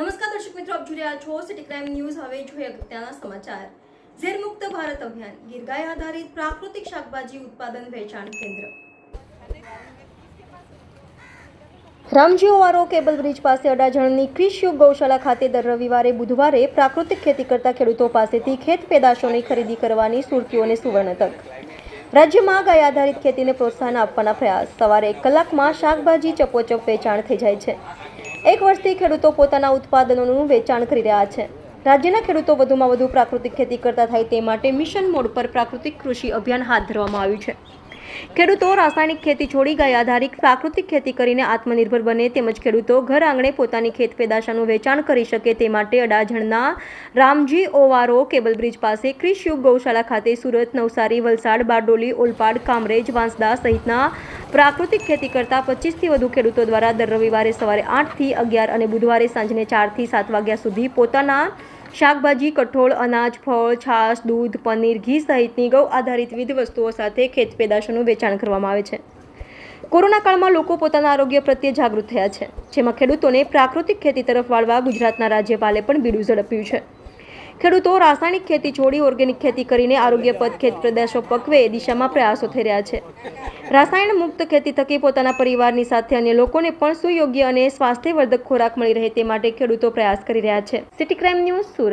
દર્શક મિત્રો, આપ જોઈ રહ્યા છો સિટી ક્રાઇમ ન્યૂઝ હવે જોઈએ અગત્યના સમાચાર. ઝેરમુક્ત ભારત અભિયાન ગીર ગાય આધારિત પ્રાકૃતિક શાકભાજી ઉત્પાદન વેચાણ કેન્દ્ર. રામજી ઓવારો કેબલ બ્રિજ પાસે અડાજણની ક્રિશયુગ ગૌશાળા ખાતે દર રવિવારે, બુધવારે પ્રાકૃતિક ખેતી કરતા ખેડૂતો પાસેથી ખેત પેદાશોની ખરીદી કરવાની સુરતીઓને સુવર્ણ તક. રાજ્યમાં ગાય આધારિત ખેતીને પ્રોત્સાહન આપવાના પ્રયાસ. સવારે એક કલાકમાં શાકભાજી ચપોચપ વેચાણ થઈ જાય છે. એક વર્ષથી ખેડૂતો પોતાના ઉત્પાદનોનું વેચાણ કરી રહ્યા છે. રાજ્યના ખેડૂતો વધુમાં વધુ પ્રાકૃતિક ખેતી કરતા થાય તે માટે મિશન મોડ પર પ્રાકૃતિક કૃષિ અભિયાન હાથ ધરવામાં આવ્યું છે. ખેડૂતો રાસાયણિક ખેતી છોડી ગાય આધારિત પ્રાકૃતિક ખેતી કરીને આત્મનિર્ભર બને તેમજ ખેડૂતો ઘર આંગણે પોતાની ખેત પેદાશાનું વેચાણ કરી શકે તે માટે અડાજણના રામજી ઓવારો કેબલ બ્રિજ પાસે ક્રિશયુગ ગૌશાળા ખાતે સુરત, નવસારી, વલસાડ, બારડોલી, ઓલપાડ, કામરેજ, વાંસદા સહિતના પ્રાકૃતિક ખેતી કરતા પચીસથી વધુ ખેડૂતો દ્વારા દર રવિવારે સવારે આઠથી અગિયાર અને બુધવારે સાંજને ચારથી સાત વાગ્યા સુધી પોતાના શાકભાજી, કઠોળ, અનાજ, ફળ, છાશ, દૂધ, પનીર, ઘી સહિતની ગૌ આધારિત વિવિધ વસ્તુઓ સાથે ખેત પેદાશોનું વેચાણ કરવામાં આવે છે. કોરોના કાળમાં લોકો પોતાના આરોગ્ય પ્રત્યે જાગૃત થયા છે, જેમાં ખેડૂતોને પ્રાકૃતિક ખેતી તરફ વાળવા ગુજરાતના રાજ્યપાલે પણ બીડું ઝડપ્યું છે. ખેડૂતો રાસાયણિક ખેતી છોડી ઓર્ગેનિક ખેતી કરીને આરોગ્યપદ ખેત પ્રદેશો પકવે એ દિશામાં પ્રયાસો થઈ રહ્યા છે. રાસાયણ મુક્ત ખેતી થકી પોતાના પરિવારની સાથે અન્ય લોકોને પણ સુયોગ્ય અને સ્વાસ્થ્યવર્ધક ખોરાક મળી રહે તે માટે ખેડૂતો પ્રયાસ કરી રહ્યા છે. City crime news Surat.